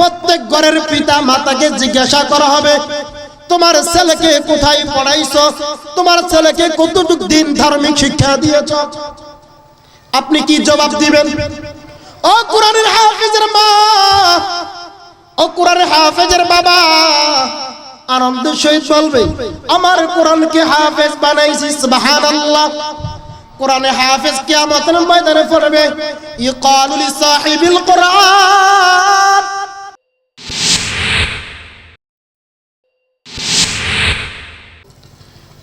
প্রত্যেক ঘরের পিতা মাতাকে জিজ্ঞাসা করা হবে, তোমার ছেলেকে কোথায় পড়াইছো? তোমার ছেলেকে কতটুক দিন ধার্মিক শিক্ষা দিয়েছ? আপনি কি জবাব দিবেন? ও কোরআনের হাফেজের মা, ও কোরআনের হাফেজের বাবা, আনন্দ সহিত বলবে, আমার কোরআনকে হাফেজ বানাইছি, সুবহানাল্লাহ। কোরআনে হাফেজ কিয়ামতের ময়দানে পড়বে, ইকালু লিসাহিবিল কোরআন।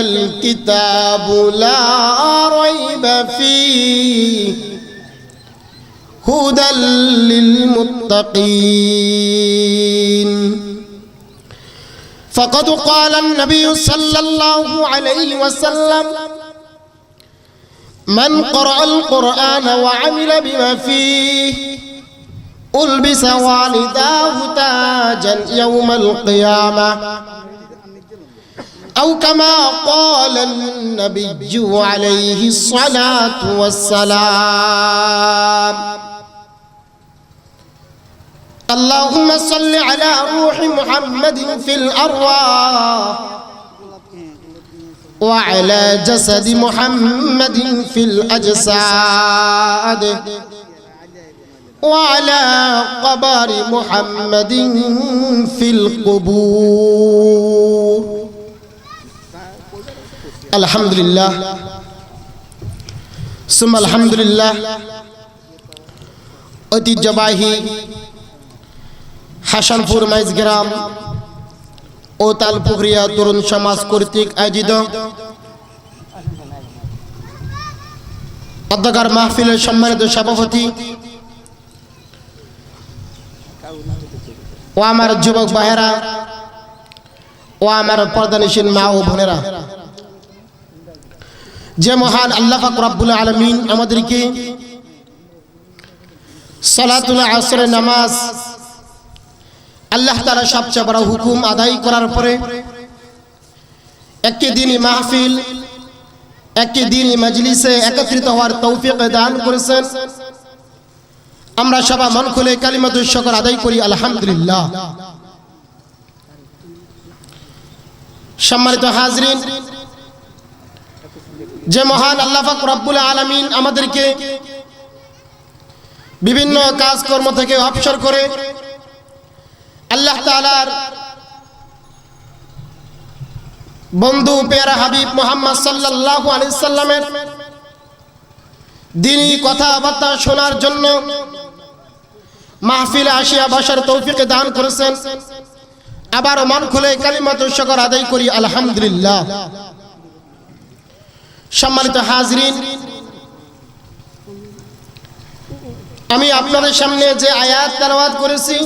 الكتاب لا ريب فيه هدى للمتقين. فقد قال النبي صلى الله عليه وسلم من قرأ القرآن وعمل بما فيه ألبس والداه تاجا يوم القيامة. أو كما قال النبي عليه الصلاة والسلام. اللهم صل على روح محمد في الأرواح وعلى جسد محمد في الأجساد وعلى قبر محمد في القبور. আলহামদুলিল্লাহ। সুম আলহামদুলিল্লাহ। ঐতিহ্যবাহী হাসানপুর মাইজ গ্রাম ও তালপুকুরিয়া তরুণ সমাজ কর্তৃক আয়োজিত পদ্মকার মাহফিলের সম্মানিত সভাপতি ও আমার যুবক বাহেরা ও আমার পর্দানিসীন মা ও বোনেরা। যে মহান আল্লাহ রব্বুল আলমিন আমাদেরকে সালাতুল নামাজ আল্লাহ তারা সবচেয়ে বড় হুকুম আদায় করার পরে একটি দিনই মাহফিল, একটি দিনই মজলিসে একত্রিত হওয়ার তৌফিক দান করেছেন। আমরা সবাই মন খুলে কালিমাতুর শকর আদায় করি, আলহামদুলিল্লাহ। সম্মানিত হাজরিন যে মহান আল্লাহ রব্বুল আলমিন আমাদেরকে বিভিন্ন কাজকর্ম থেকে অবসর করে আল্লাহ তালার বন্ধু, পেয়ারা হাবিব মোহাম্মদ সাল্লাহ আলিয়াল্লামের দিনই কথাবার্তা শোনার জন্য মাহফিল আসিয়া বসার তৌফিকে দান করেছেন। আবার মন খুলে কালিমাত শকর আদায় করি, আলহামদুলিল্লাহ। সম্মানিত হাজরিন, আমি আপনাদের সামনে যে আয়াত তালাবাদ করেছি,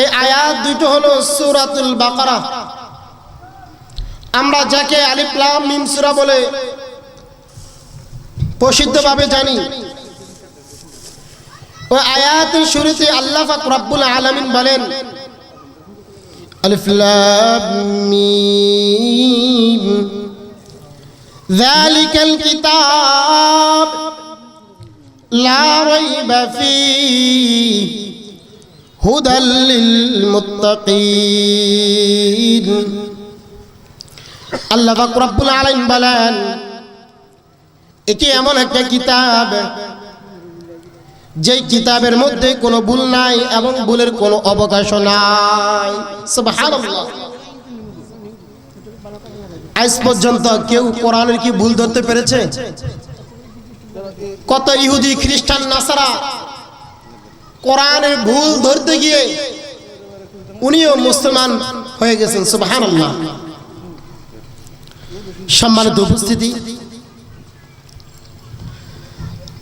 এই আয়াত দুটো হলো সুরাতুল বাকারা। আমরা যাকে আলিফলাম মিম সুরা বলে প্রসিদ্ধভাবে জানি ওই আয়াতের শুরুতে আল্লাহ রব্বুল আলামিন বলেন, আলিফ জালিকাল কিতাব লা রাইবা ফি হুদাল লিল মুত্তাকিন আল্লাহ রব্বুল আলামিন বলেন, এটি এমন একটা কিতাব, যেই কিতাবের মধ্যে কোনো ভুল নাই এবং ভুলের কোনো অবকাশ নাই। সুবহানাল্লাহ। আজ পর্যন্ত কেউ কোরআনের কি ভুল ধরতে পেরেছে? কত ইহুদি, খ্রিস্টান, নাসারা কোরআনের ভুল ধরতে গিয়ে উনিও মুসলমান হয়ে গেছেন, সুবহানাল্লাহ। সম্মানিত উপস্থিতি,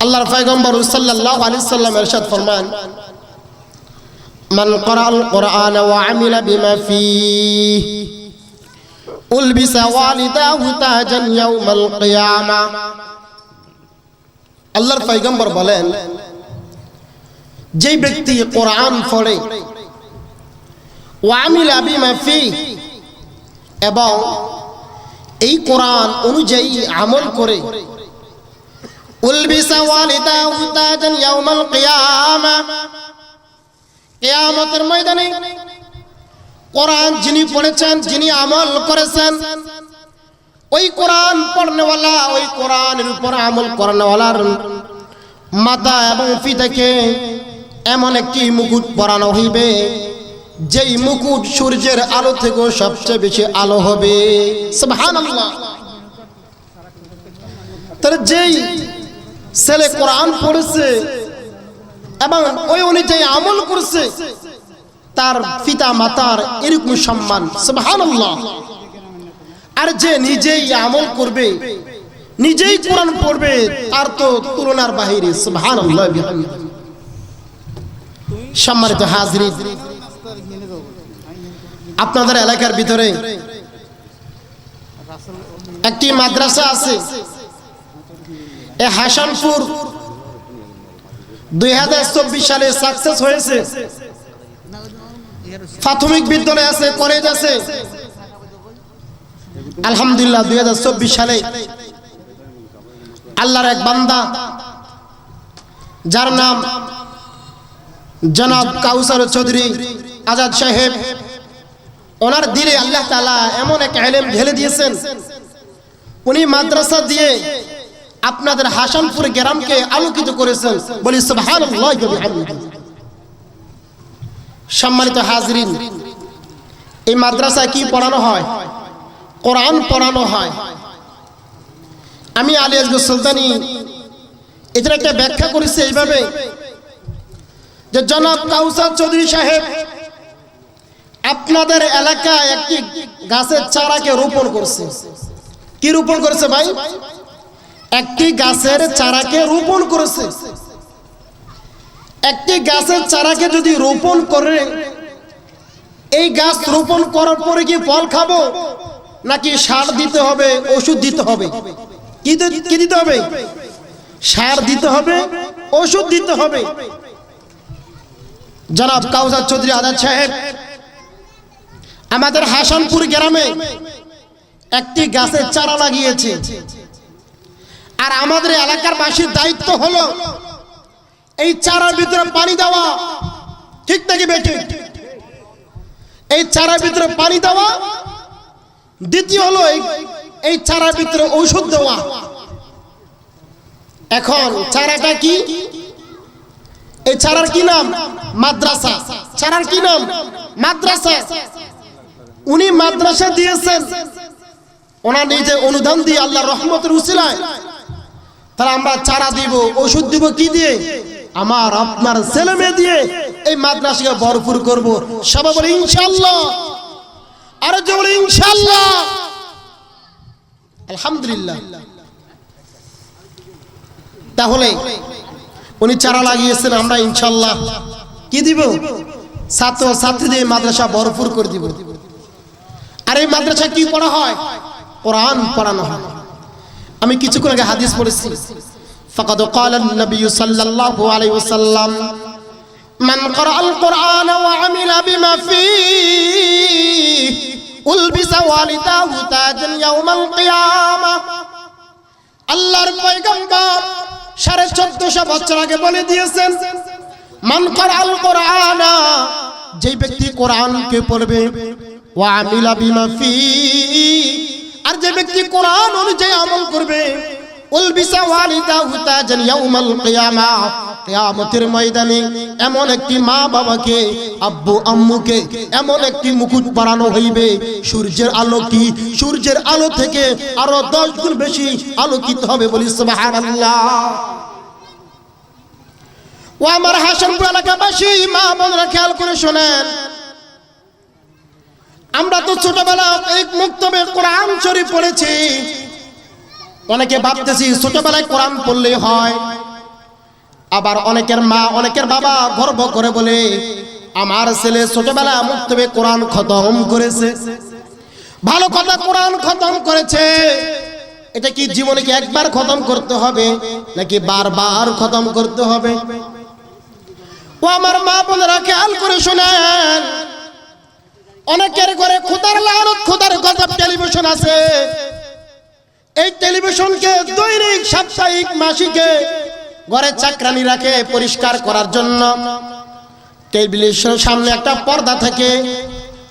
আল্লাহর পয়গম্বর সাল্লাল্লাহু আলাইহি সাল্লাম ইরশাদ ফরমান, মান ক্বরাআল কুরআন ওয়া আমিলা বিমা উলবিসা ওয়ালিদাহু তাজান ইয়াউমাল কিয়ামা আল্লাহর পয়গম্বর বলেন, যেই ব্যক্তি কোরআন পড়ে, ওয়ামিলা বিমা ফীহ এবং এই কোরআন অনুযায়ী আমল করে, উলবিসা ওয়ালিদাহু তাজান ইয়াউমাল কিয়ামা। কিয়ামতের ময়দানে কোরআন যিনি পড়েছেন, যিনি আমল করেছেন, ওই কোরআন পড়নেওয়ালা, ওই কোরআনের উপর আমল করানোওয়ালার মাথা এবং পিতাকে এমন একটি মুকুট পরানো হইবে, যেই মুকুট সূর্যের আলো থেকেও সবচেয়ে বেশি আলো হবে। তাহলে যেই ছেলে কোরআন পড়েছে এবং ওই অনুযায়ী আমল করছে তার পিতা মাতার এরকম সম্মান, সুবহানাল্লাহ। আর যে নিজেই আমল করবে, নিজেই কোরআন পড়বে, তার তো তুলনার বাহিরে সম্মানিত হাজরিন আপনাদের এলাকার ভিতরে একটি মাদ্রাসা আছে, এ হাসানপুর। দুই হাজার চব্বিশ সালে সাকসেস হয়েছে। প্রাথমিক বিদ্যালয় আছে কলেজ আছে। আলহামদুলিল্লাহ, দুই হাজার চব্বিশ সালে আল্লাহর এক বান্দা, যার নাম জনাব কাউসার চৌধুরী আজাদ সাহেব, ওনার দিলে আল্লাহ তালা এমন এক এলেম ঢেলে দিয়েছেন। উনি মাদ্রাসা দিয়ে আপনাদের হাসানপুর গ্রামকে আলোকিত করেছেন। বলি, সুবহানাল্লাহি ওয়া বিহামদিহি। সম্মানিত হাজরিন, এই মাদ্রাসায় কি পড়ানো হয়? কোরআন পড়ানো হয়। আমি আলী আজগর সুলতানি এটার একটা ব্যাখ্যা করেছি এইভাবে যে জনাব কাউসার চৌধুরী সাহেব আপনাদের এলাকায় একটি গাছের চারাকে রোপণ করছে। কি রোপণ করেছে ভাই? একটি গাছের চারাকে রোপণ করেছে। একটি গাছের চারাকে যদি রোপণ করে, এই গাছ রোপণ করার পরে কি ফল খাব? নাকি সার দিতে হবে, ওষুধ দিতে হবে? কি দিতে হবে? সার দিতে হবে, ওষুধ দিতে হবে। জনাব কাউসার চৌধুরী আজাদ সাহেব, আমাদের হাসানপুর গ্রামে একটি গাছের চারা লাগিয়েছে। আর আমাদের এলাকার বাসীর দায়িত্ব হলো এই চারার ভিতরে পানি দেওয়া। ঠিক নাকি বেঠিক এই চারার ভিতরে পানি দেওয়া। দ্বিতীয় হলো এই চারার ভিতরে ঔষধ দেওয়া। এখন চারাটা কি? এই চারার কি নাম? মাদ্রাসা। চারার কি নাম? মাদ্রাসা। উনি মাদ্রাসা দিয়েছেন। ওনার নিজে অনুদান দিয়ে আল্লাহ রহমতের উসিলায়। তাহলে আমরা চারা দিব ওষুধ দিব কি দিয়ে? আমার, আপনার ছেলে মেয়ে দিয়ে এই মাদ্রাসাকে ভরপুর করব। সবাই বলে ইনশাল্লাহ আরও যে বলে ইনশাল্লাহ আলহামদুলিল্লাহ। তাহলে উনি চারা লাগিয়েছেন, আমরা ইনশাল্লাহ কি দিব? ছাত্র ছাত্রীদের মাদ্রাসা ভরপুর করে দিব। আর এই মাদ্রাসা কি পড়া হয়? কোরআন পড়ানো হয়। আমি কিছুক্ষণ আগে হাদিস পড়েছি। فقد قال النبي صلى الله عليه وسلم من قرأ القرآن وعمل بما فيه ألبس والداه تاجا يوم القيامة আল্লাহর পয়গম্বর সাড়ে চোদ্দশো বছর আগে বলে দিয়েছেন মান করাল কোরআন যে ব্যক্তি কোরআনকে পড়বে ওয়া আমিলা বিমা ফি আর যে ব্যক্তি কোরআন অনুযায়ী আমল করবে উলবিসা ময়দানে এমন একটি মা বাবাকে এমন একটি মুকুট পরানো হইবে। সূর্যের সূর্যের আলো থেকে আরও দশ গুণ বেশি আলোকিত হবে ও আমার হাসানপুর মা খেয়াল করে শোনেন। আমরা তো ছোটবেলা এক মুক্তবে কোরআন শরীফ পড়েছি। অনেকে ভাবতেছি, ছোটবেলায় কোরআন পড়লেই হয়। আবার অনেকের মা, অনেকের বাবা গর্ব করে বলে, আমার ছেলে ছোটবেলা মুক্তবে কোরআন খতম করেছে। ভালো কথা, কোরআন খতম করেছে। এটা কি জীবনে কি একবার খতম করতে হবে, নাকি বারবার খতম করতে হবে? ও আমার মা বোনেরা, খেয়াল করে শোনেন। অনেকের ঘরে খোদার লালত খোদার গজব টেলিভিশন আছে। এই টেলিভিশনকে দৈনিক, সাপ্তাহিক, মাসিকে ঘরে চাকরানি রাখে পরিষ্কার করার জন্য। টেলিভিশনের সামনে একটা পর্দা থাকে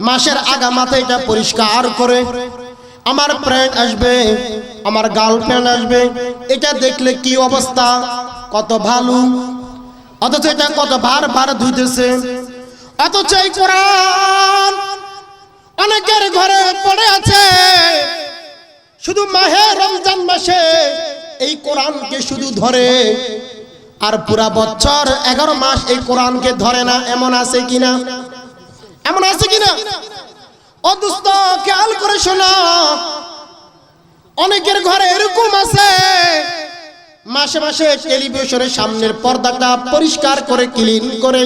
মাসের আগা মাথায় এটা পরিষ্কার করে আমার ফ্রেন্ড আসবে, আমার গার্লফ্রেন্ড আসবে। এটা দেখলে কি অবস্থা? কত ভালো। অথচ এটা কত বার বার ধুইতেছে। অথচ এই কোরআন অনেকের ঘরে পড়ে আছে। শুধু মাহে রমজান মাসে এই কোরআনকে শুধু ধরে। আর পুরা বছর এগারো মাস এই কোরআনকে ধরে না, এমন আছে কিনা? এমন আছে কিনা? ও দুস্ত খেয়াল করে শোনো। অনেকের ঘরে এরকম আছে। মাসে মাসে টেলিভিশনের সামনের পর্দাটা পরিষ্কার করে, ক্লিন করে।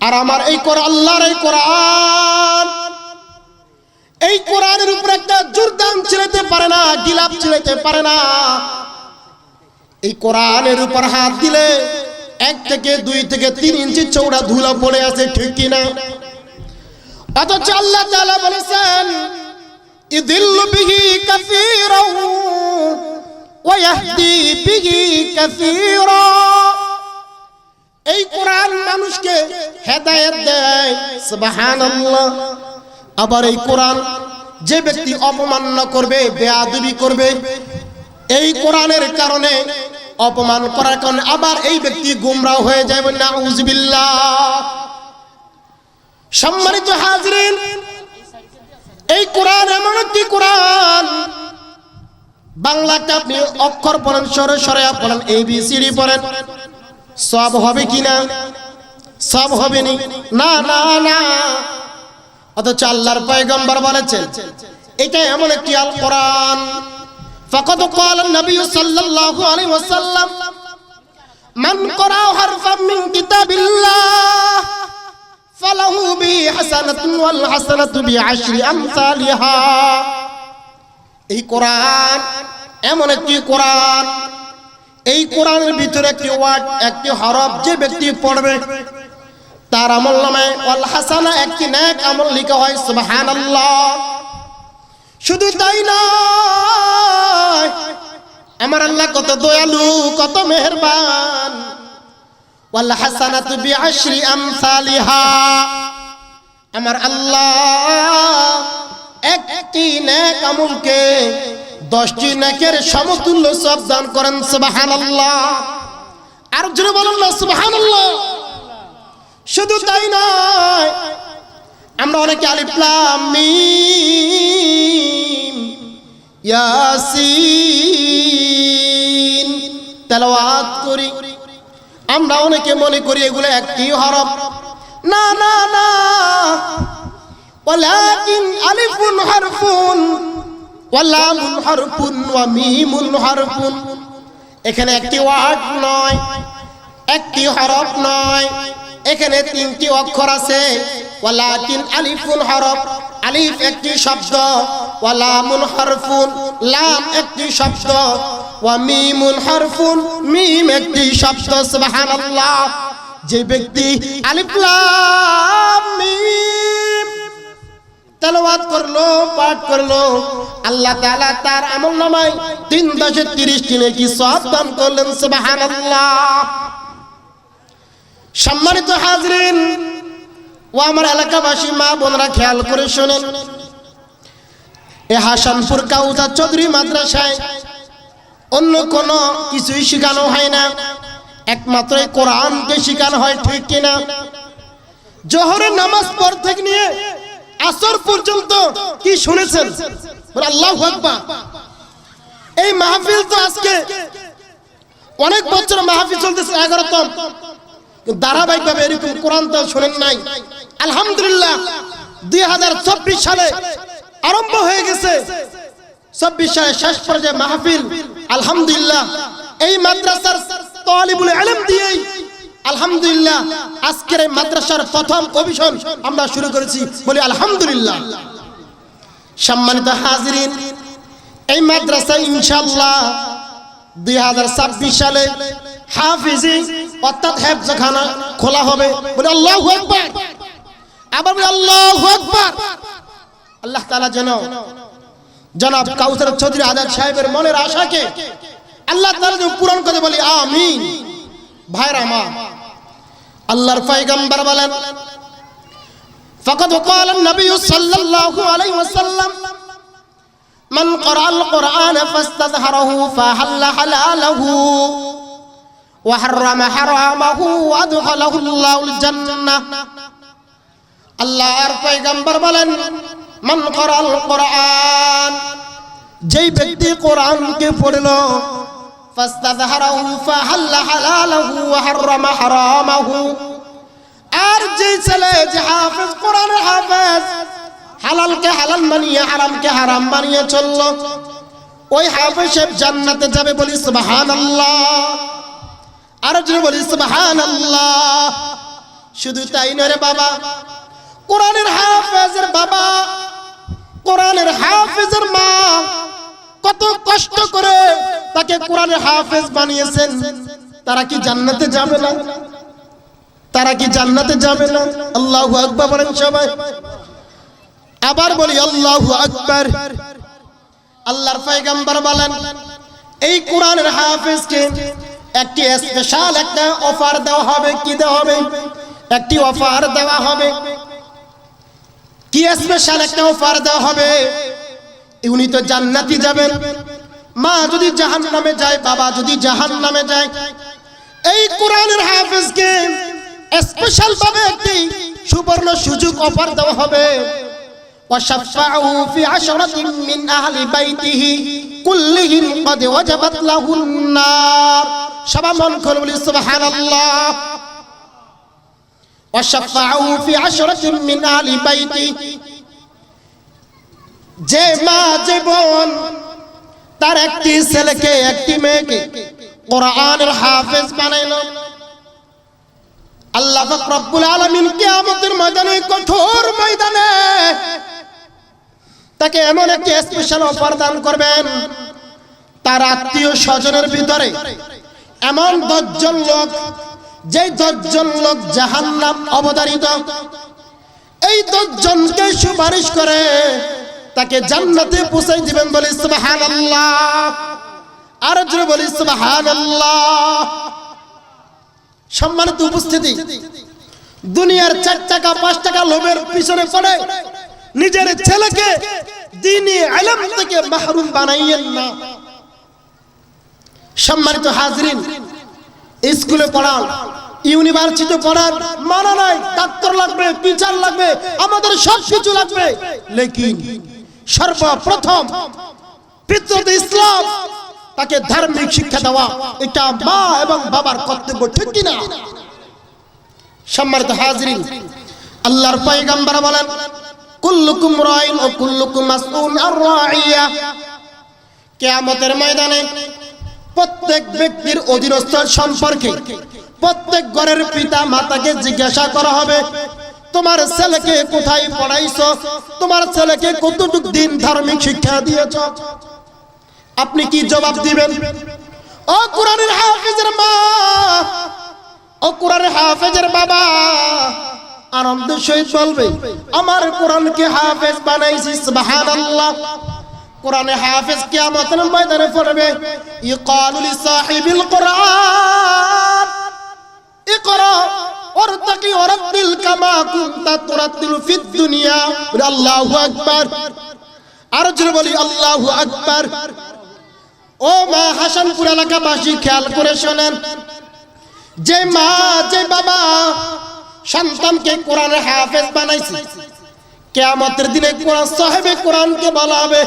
আর আমার এই কোরআন, আল্লাহর এই কোরআন এই কোরআনের উপর একটা জোরদান ছিলাইতে পারে না, গিলাপ ছিলাইতে পারে না। এই কোরআনের উপর হাত দিলে এক থেকে দুই থেকে তিন ইঞ্চি চৌড়া ধুলা পড়ে আছে, ঠিক কিনা অথচ আল্লাহ তাআলা বলেছেন ইদিল্লু বিহি কাসীরাও ওয়া ইয়াহদি বিহি কাসীরা। এই কোরআন মানুষকে হেদায়েত দেয়, সুবহানাল্লাহ। আবার এই কোরআন যে ব্যক্তি অপমাননা করবে, বেয়াদবি করবে, এই কোরআনের কারণে অপমান করার কারণে আবার এই ব্যক্তি গুমরাহ হয়ে যাবে না উজবিল্লাহ সম্মানিত হাজরিন, এই কোরআন এমন একটি কোরআন, বাংলাতে আপনি অক্ষর পড়েন সরে সরে পড়েন এ বি সিডি পড়েন। সব হবে কিনা সব হবে না না না। অথচ আল্লাহর পয়গম্বর বলেছেন এটা এমন একটি আল কোরআন فقد قال النبي صلى الله عليه وسلم من قرأ حرفا من كتاب الله فله به حسنة والحسنة بعشر أمثالها এই কোরআন এমন একটি কোরআন এই কোরআনের ভিতরে একটি ওয়ার্ড একটি হরফ যে ব্যক্তি পড়বে তার আমল নামে, ওয়াল হাসানা একটি নেক আমল লিখা হয়, সুবহানাল্লাহ। শুধু তাই নয়, আমার আল্লাহ কত দয়ালু, কত মেহেরবান। ওয়াল হাসানাতু বিআশরি আমসালিহা। আমার আল্লাহ একটি নেক আমলকে দশটি নেকের সমতুল্য সব দান করেন, সুবহানাল্লাহ। আর জোরে বলেন না, সুবহানাল্লাহ। শুধু তাই নয়, আমরা অনেকে আলিফলাম মিম করি। আমরা অনেকে মনে করি এগুলো একটি হরফ। না না না। ওয়ালাকিন আলিফুন হারফুন, ওয়ালামুন হারফুন, ওয়া মিমুন হারফুন। এখানে একটি ওয়ার্ড নয়, একটি হরফ নয়। এখানে তিনটি অক্ষর আছে। ওয়ালাকিন আলিফুন হরফ। আলিফ একটি শব্দ। ওয়ালামুন হরফুন। লাম একটি শব্দ। ওয়া মিমুন হরফুন। মিম একটি শব্দ। সুবহানাল্লাহ। যে ব্যক্তি আলিফ, লাম, মিম তেলাওয়াত করল, পাঠ করল, আল্লাহ তাআলা তার আমল নামায় তিন দশে তিরিশ দিনে কি সব দান করলেন? সুবহানাল্লাহ। সম্মানিত হাজরিন, ও আমার এলাকাবাসী, মা বোনরা খেয়াল করে শোনেন। এ হাসানপুর কাউজা চৌধুরী মাদ্রাসায় অন্য কোনো কিছুই শেখানো হয় না। একমাত্র কোরআনকে শেখানো হয়, ঠিক কিনা? জোহরের নামাজ পর থেকে নিয়ে আসর পর্যন্ত কি শুনেছেন? আল্লাহ এই মাহফিল তো আজকে অনেক বছর মাহফিল চলতেছে, এগারোতম। এরকম কোরআন তো শোনেন নাই। আলহামদুলিল্লাহ, দুই হাজার চব্বিশ সালে আরম্ভ হয়ে গেছে। চব্বিশ সালে শেষ পর্যায়ে মাহফিল, আলহামদুলিল্লাহ। এই মাদ্রাসার ইলম দিয়েই, আলহামদুলিল্লাহ, আজকের এই মাদ্রাসার প্রথম আমরা শুরু করেছি। বলি আলহামদুলিল্লাহ। সম্মানিত হাজিরিন, এই মাদ্রাসা ইনশাল্লাহ দুই হাজার ছাব্বিশ সালে হাফিজি অর্থাৎ হেফজখানা খোলা হবে বলে আল্লাহ আকবার আবার বলে আল্লাহ আকবার আল্লাহ তাআলা যেন জনাব কাউসার চৌধুরী আজাদ সাহেবের মনের আশাকে আল্লাহ তাআলা যেন পূরণ করে বলি আমিন ভাইরা আমার আল্লাহর পয়গম্বর বলেন فقد قال النبي صلى الله عليه وسلم من قرأ القرآن فاستظهره فحل حلاله وحرم حرامه وأدخله الله الجنة আল্লাহ আর পয়গম্বর বলেন মান করাল কোরআন যেই ব্যক্তি কোরআনকে পড়ল ফাস্তাযহারাহু ফাহাল্লা হালালাহু ওয়া হাররামা হারামাহু আর যে ছেলে যে হাফেজ কোরআনের হাফেজ হালালকে হালাল মানিয়ে হারামকে হারাম মানিয়ে চলল ওই হাফেজ সাহেব জান্নাতে যাবে বলি সুবহানাল্লাহ আর যদি বলি, সুবহানাল্লাহ। শুধু তাই নয় বাবা। কোরআনের হাফেজের বাবা, কোরআনের হাফেজের মা কত কষ্ট করে তাকে কোরআনের হাফেজ বানিয়েছেন। তারা কি জান্নাতে যাবে না? তারা কি জান্নাতে যাবে না? আল্লাহু আকবার বলেন সবাই। আবার বলি, আল্লাহু আকবার। আল্লাহর পয়গম্বর বলেন, এই কোরআনের হাফেজকে একটি স্পেশাল একটা অফার দেওয়া হবে কি দেওয়া হবে একটি অফার দেওয়া হবে কি স্পেশাল একটা অফার দেওয়া হবে উনি তো জান্নাতি যাবেন মা যদি জাহান নামে যায় বাবা যদি জাহান নামে যায় এই কোরআনের হাফেজকে স্পেশাল ভাবে একটি সুবর্ণ সুযোগ অফার দেওয়া হবে وشفعه في عشرة من أهل بيته كلهم قد وجبت له النار شبا من كل سبحان الله وشفعه في عشرة من أهل بيته যে মা যে বোন তার একটি ছেলেকে একটি মেয়েকে কোরআনের হাফেজ বানাইলো আল্লাহ পাক রব্বুল আলামিন কিয়ামতের ময়দানে কঠোর ময়দানে তাকে এমন একটি স্পেশাল অফার দান করবেন তার আত্মীয় স্বজনের ভিতরে এমন দশজন লোক, যেই দশজন লোক জাহান্নাম অবতারিত। এই দশজনকে সুপারিশ করে তাকে জান্নাতে পৌঁছাই দিবেন বলে সুবহানাল্লাহ। আর জোরে বলি সুবহানাল্লাহ। সম্মানিত উপস্থিতি, দুনিয়ার চার টাকা পাঁচ টাকা লোভের পিছনে পড়ে নিজের ছেলেকে দিনী আলম থেকে মাহরুম বানাইয়েন না। সম্মানিত হাজরিন, স্কুলে পড়ান ইউনিভার্সিটি পড়ান মানা নাই, ডাক্তার লাগবে, টিচার লাগবে, আমাদের সব কিছু লাগবে। লেকিন সর্বপ্রথম পিতৃ ইসলাম তাকে ধার্মিক শিক্ষা দেওয়া, এটা মা এবং বাবার কর্তব্য, ঠিক কিনা? সম্মানিত হাজরিন, আল্লাহর পয়গম্বর বলেন, কুল্লুকুম রাইন ও কুল্লুকুম মাসউল আর রাইয়া কিয়ামতের ময়দানে প্রত্যেক ব্যক্তির অধীনস্থ সম্পর্কে প্রত্যেক ঘরের পিতা মাতাকে জিজ্ঞাসা করা হবে, তোমার ছেলেকে কোথায় পড়াইছো? তোমার ছেলেকে কতটুক দিন ধার্মিক শিক্ষা দিয়েছ? আপনি কি জবাব দিবেন? ও কোরআনের হাফেজের মা, ও কোরআনের হাফেজের বাবা আনন্দ সহিত বলবে, আমার কোরআনকে হাফেজ বানাইছি, সুবহানাল্লাহ। কোরআনে হাফেজ কিয়ামতের ময়দানে পড়বে। ইকালু লিসাহিবিল কোরআন। ইকরা ওয়ারতাকি ওয়ারাতিল কামা কুনতা তুরাতিলু ফিদ দুনিয়া। আল্লাহু আকবার। আর জোরে বলি আল্লাহু আকবার। ও মা হাসানপুর এলাকাবাসী, খেয়াল করে শোনেন। যে মা, যে বাবা সন্তানকে কোরআনের হাফেজ বানাইছে, কিয়ামতের দিনে কোরআন সাহেবে কোরআনকে বলা হবে।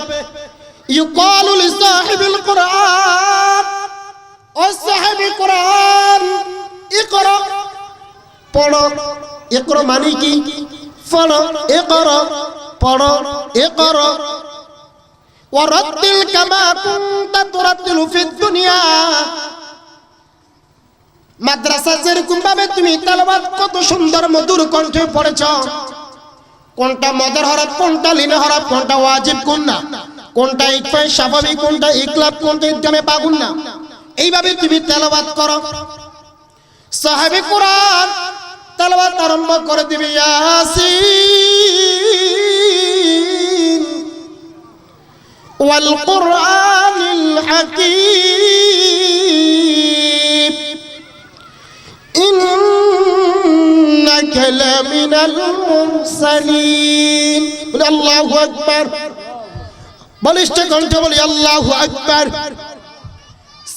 ইউকালু লিসাহিবিল কোরআন, ও সাহেবে কোরআন, ইকরা, পড়ো, ইকরা মানে কি? পড়ো ইকরা পড়ো, ইকরা। ওয়ারাতিল কামা কুনতা তুরাতিলু ফিদ দুনিয়া। মাদ্রাসা যেরকম ভাবে তুমি তেলাওয়াত কত সুন্দর মধুর কণ্ঠে পড়েছ, কোনটা মদর হরফ, কোনটা লিন হরফ, কোনটা ওয়াজিব কোন না কোনটা ইকফায় স্বাভাবিক, কোনটা ইকলাব, কোনটা ইদগামে পাগুন না। এইভাবে তুমি তেলাবাত করো। সাহেবে কোরআন তেলাবাত আরম্ভ করে দিবে, ইয়াসিন, ওয়াল কোরআনিল হাকীম, ইন্নাকা লামিনাল মুরসালিন। আল্লাহু আকবার। বলিষ্ঠ কণ্ঠে বলি, আল্লাহু আকবার।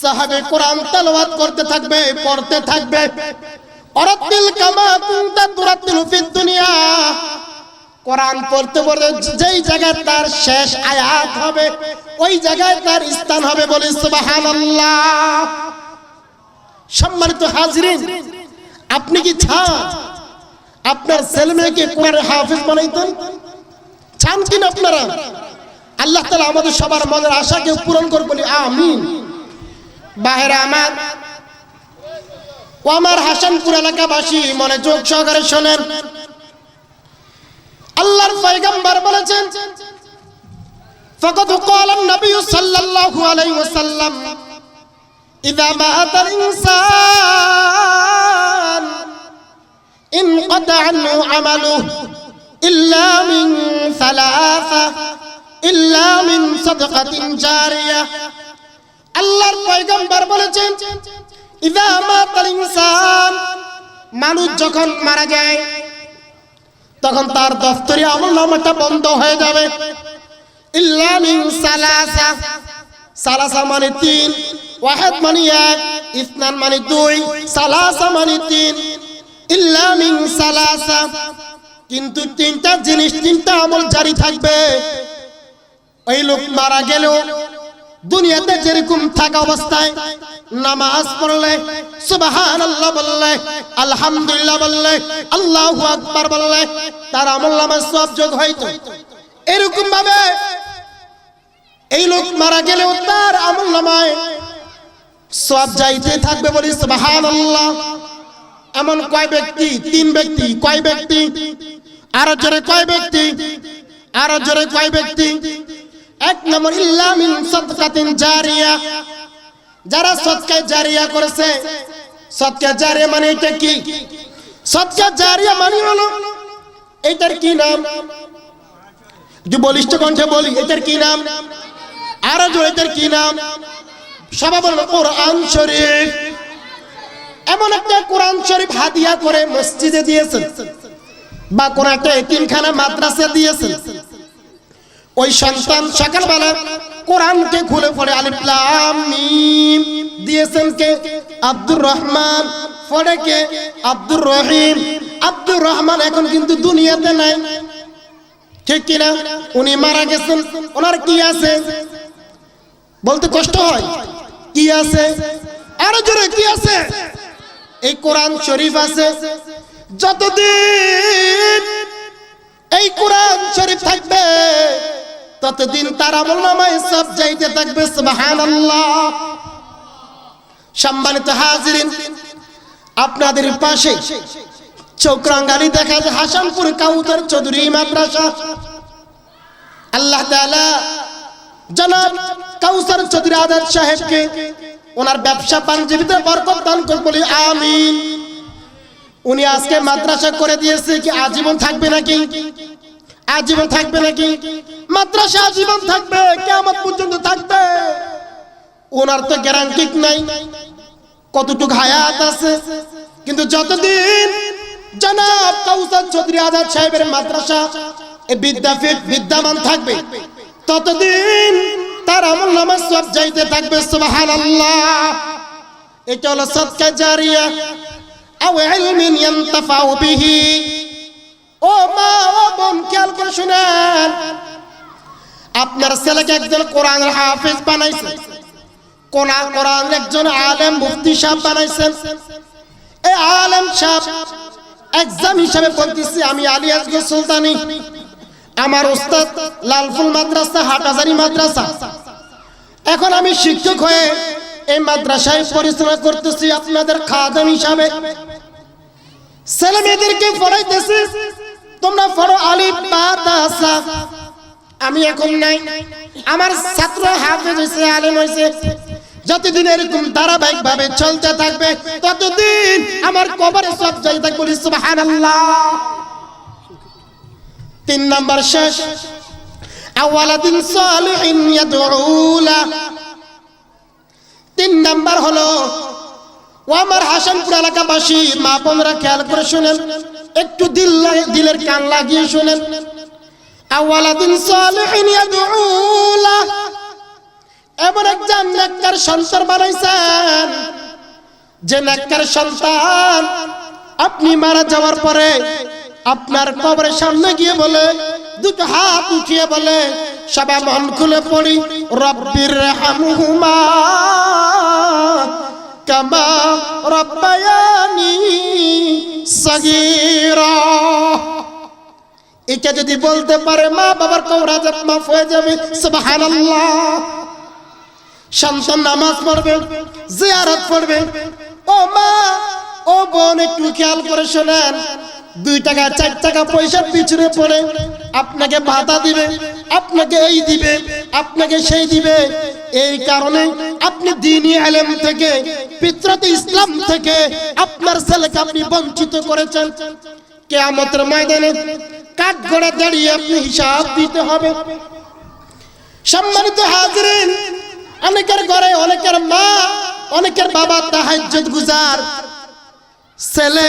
সাহাবে কোরআন তেলাওয়াত করতে থাকবে, পড়তে থাকবে। অরাতিল কামা কুনতা তুরাতিল ফিদ দুনিয়া। কোরআন পড়তে পড়তে যেই জায়গায় তার শেষ আয়াত হবে, ওই জায়গায় তার স্থান হবে বলি, সুবহানাল্লাহ। সম্মানিত হাজরিন, আপনি কি চান আপনার ছেলে মেয়েকে কোরআনের হাফিজ বানাইতেন চান কিনা আপনারা? আল্লাহ তালা আমাদের সবার মনের আশাকে পূরণ করে বলি আমিন বাহেরা আমার ও আমার হাসানপুর এলাকাবাসী মনে চোখ সহকারে শোনেন আল্লাহর পয়গম্বর বলেছেন فقد قال النبي صلى الله عليه وسلم إذا مات الإنسان انقطع عنه عمله إلا من ثلاثة ইল্লা মিন সাদাকাতিন জারিয়া। আল্লাহর পয়গম্বর বলেছেন, ইদা মাতাল ইনসান। মানুষ যখন মারা যায়, তখন তার দফতরি আমল বন্ধ হয়ে যাবে। ইল্লা মিন সালাসা। সালাসা মানে তিন, ওয়াহিদ মানে এক, ইসনান মানে দুই, সালাসা মানে তিন। ইল্লা মিন সালাসা। কিন্তু তিনটা জিনিস, তিনটা আমল জারি থাকবে। ওই লোক মারা গেলেও দুনিয়াতে যেরকম থাকা অবস্থায় নামাজ পড়লে সুবাহান আল্লাহ বললে, আলহামদুলিল্লাহ বললে, আল্লাহু আকবার বললে, তার আমল নামাজ সব যোগ হইতো এরকম ভাবে এই লোক মারা গেলেও তার আমল নামায় সব যাইতে থাকবে বলি সুবাহান আল্লাহ এমন কয় ব্যক্তি? তিন ব্যক্তি। কয় ব্যক্তি? আরও জোরে কয় ব্যক্তি? আরও জোরে কয় ব্যক্তি? এক নম্বর ইল্লামিন সদকাতিন জারিয়া। যারা সদকায় জারিয়া করেছে, সদকা জারিয়া মানে এটা কি? সদকা জারিয়া মানে হলো, এটার কি নাম? যে বলিষ্ঠ কণ্ঠে বলি, এটার কি নাম? আরও জোরে, এটার কি নাম? সবাই বলল কোরআন শরীফ। এমন একটা কোরআন শরীফ হাদিয়া করে মসজিদে দিয়েছেন, বা কোন একটা এতিমখানা মাদ্রাসা দিয়েছেন। ওই সন্তান সকালবেলা কোরআনকে খুলে পড়ে আলিফলাম দিয়েছেন কে? আব্দুর রহমান। পড়ে কে? আব্দুর রহিম। আব্দুর রহমান এখন কিন্তু দুনিয়াতে নাই। ঠিক কিনা? উনি মারা গেছেন। ওনার কি আছে? বলতে কষ্ট হয়। কি আছে? আরও জোরে কি আছে? এই কোরআন শরীফ আছে। যতদিন এই কোরআন শরীফ থাকবে ততদিন তার আমল নামায় সব যাইতে থাকবে সম্মানিত হাজিরিন, আপনাদের পাশে চৌকরাঙ্গালি দেখা যায়, হাসানপুর কাউতার চৌধুরী মাদ্রাসা। আল্লাহ জনাব কাউসার চৌধুরী আজাদ সাহেবকে ওনার ব্যবসা বাণিজ্যের বরকত দান করে বলি, আমিন। উনি আজকে মাদ্রাসা করে দিয়েছে কি আজীবন থাকবে নাকি? আজীবন থাকবে নাকি? মাদ্রাসা আজীবন থাকবে কেমন পর্যন্ত থাকবে। ওনার তো গ্যারান্টি নাই। কতটুকু হায়াত আছে? কিন্তু যতদিন জনাব কাউসার চৌধুরী আজাদ সাহেবের মাদ্রাসা বিদ্যাপীঠ বিদ্যমান থাকবে, ততদিন তার আমল নামাজ সব যাইতে থাকবে, সুবহানাল্লাহ। এটা হলো সদকা জারিয়া। আও ইলমিন ইয়ানতাফাউ বিহি। ও মা ও বোন, খেয়াল করে শুনেন। আপনার ছেলেকে একজন কোরআনের হাফেজ বানাইছেন কোন কোরআন একজন আলেম মুফতি সাহেব বানাইছেন এই আলেম সাহেব এক্সাম হিসাবে বলতেছি, আমি আলী আজগর সুলতানি। আমার উস্তাদ লালফুল মাদ্রাসা হাটাজারি মাদ্রাসা। এখন আমি শিক্ষক হয়ে এই মাদ্রাসায় পরিচালনা করতেছি আপনাদের খাদেম হিসাবে। ছেলে মেয়েদেরকে পড়াইতেছি, তোমরা পড়ো আলিফ, বা আমি এখন নাই। আমার ছাত্র হাফেজ হয়েছে আলেম হয়েছে যতদিন এরকম ধারাবাহিক ভাবে চলতে থাকবে, ততদিন আমার কবরে সব যাই থাকবে সুবহানাল্লাহ। তিন নাম্বার শেষ। আওয়ালাদিন সালিহিন ইয়াদউলা। তিন নাম্বার হলো, ও আমার হাসানপুর এলাকাবাসী, মা বোনরা খেয়াল করে শুনেন। একটু দিল দিলের কান লাগিয়ে শুনেন। আওয়ালাদিন সালিহিন ইয়াদউলা। এমন একজন নেককার সন্তান বানাইছেন, যে নেককার সন্তান আপনি মারা যাওয়ার পরে আপনার কবরের সামনে গিয়ে বলে, দুটো হাত উঠিয়ে বলে, সবাই মন খুলে পড়ি, রব্বির হামহুমা কামা রব্বায়ানি সগীরা। এটা যদি বলতে পারে, মা বাবার কবরা মাফ হয়ে যাবে। সুবহানাল্লাহ। সন্তান নামাজ পড়বে, জিয়ারত পড়বে। ও মা, ও বোন, একটু খেয়াল করে শোনেন। দুই টাকা, চার টাকা পয়সার পিছনে পড়ে, আপনাকে বাধা দিবে, আপনাকে এই দিবে, আপনাকে সেই দিবে। এই কারণে আপনি দিনী আলেম থেকে পিত্রত ইসলাম থেকে আপনার ছেলেকে আপনি বঞ্চিত করেছেন। কেয়ামতের ময়দানে দাঁড়িয়ে আপনি হিসাব দিতে হবে। সম্মানিত হাজরিন, অনেকের ঘরে অনেকের মা, অনেকের বাবা তাহাজ্জুদ গুজার। ছেলে,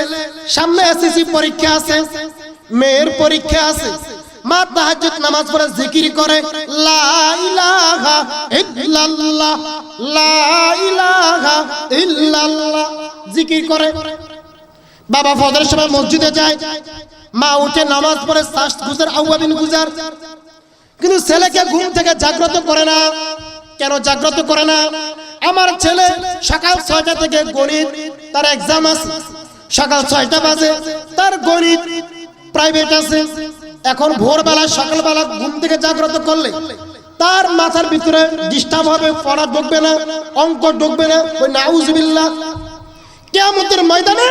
সামনে এসএসসি পরীক্ষা আছে, মেয়ের পরীক্ষা আছে। মা তাহাজ্জুদ নামাজ পড়ে জিকির করে, লা ইলাহা ইল্লাল্লাহ, লা ইলাহা ইল্লাল্লাহ জিকির করে। বাবা ফজরের সময় মসজিদে যায় মা উঠে নামাজ পড়ে শ্বাস গুজার আউয়াবিন গুজার। কিন্তু ছেলেকে ঘুম থেকে জাগ্রত করে না। কেন জাগ্রত করে না? আমার ছেলে সকাল ছয়টা থেকে গণিত, তার এক্সাম আছে। সকাল ছয়টা বাজে, তার গণিত প্রাইভেট আছে। এখন ভোরবেলা, সকালবেলা ঘুম থেকে জাগ্রত করলে তার মাথার ভিতরে ডিস্টার্ব হবে, পড়া ঢুকবে না, অঙ্ক ঢুকবে না, ওই নাউজবিল্লাহ। কেয়ামতের ময়দানে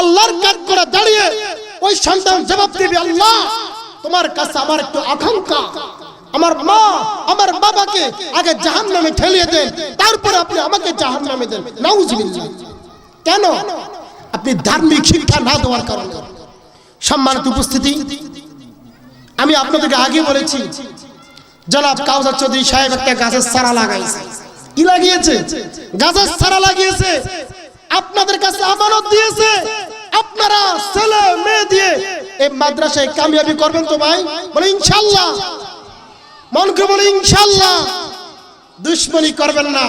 আল্লাহর কাজ করে দাঁড়িয়ে ওই সন্তান জবাব দিবে, আল্লাহ, তোমার কাছে আমার একটু আকাঙ্ক্ষা। আমার মা, আমার বাবাকে আগে জাহান নামে ঠেলিয়ে দেন, তারপরে আপনি আমাকে জাহান নামে দেন। নাউজবিল্লাহ। কেন? আপনি ধার্মিক শিক্ষা না দেওয়ার কারণে। সম্মানিত উপস্থিতি, আমি আপনাদেরকে আগে বলেছি, জনাব কাউজার চৌধুরী সাহেব একটা গাছের চারা লাগাইছে। কি লাগিয়েছে? গাছের চারা লাগিয়েছে। আপনাদের কাছে আমানত দিয়েছে। আপনারা ছেলে, মেয়ে দিয়ে এই মাদ্রাসায় কামিয়াবি করবেন তো ভাই? বলে, ইনশাল্লাহ। মনকে বলে, ইনশাল্লাহ। দুশ্মনী করবেন না,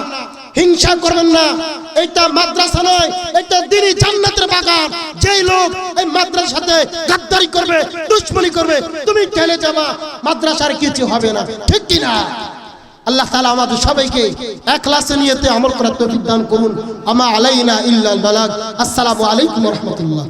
হিংসা করবেন না। এটা মাদ্রাসা নয়, এটা দিনই জান্নাতের বাগান। যেই লোক এই মাদ্রাসাতে গাদ্দারি করবে, দুশ্মনী করবে, তুমি ঠেলে যাবা। মাদ্রাসার কিছু হবে না, ঠিক কি না আল্লাহ তালা আমাদের সবাইকে একলাসে নিয়েতে আমল করার তৌফিক দান করুন। আমা আলাইনা ইল্লাল বালাগ। আসসালামু আলাইকুম রাহমাতুল্লাহ।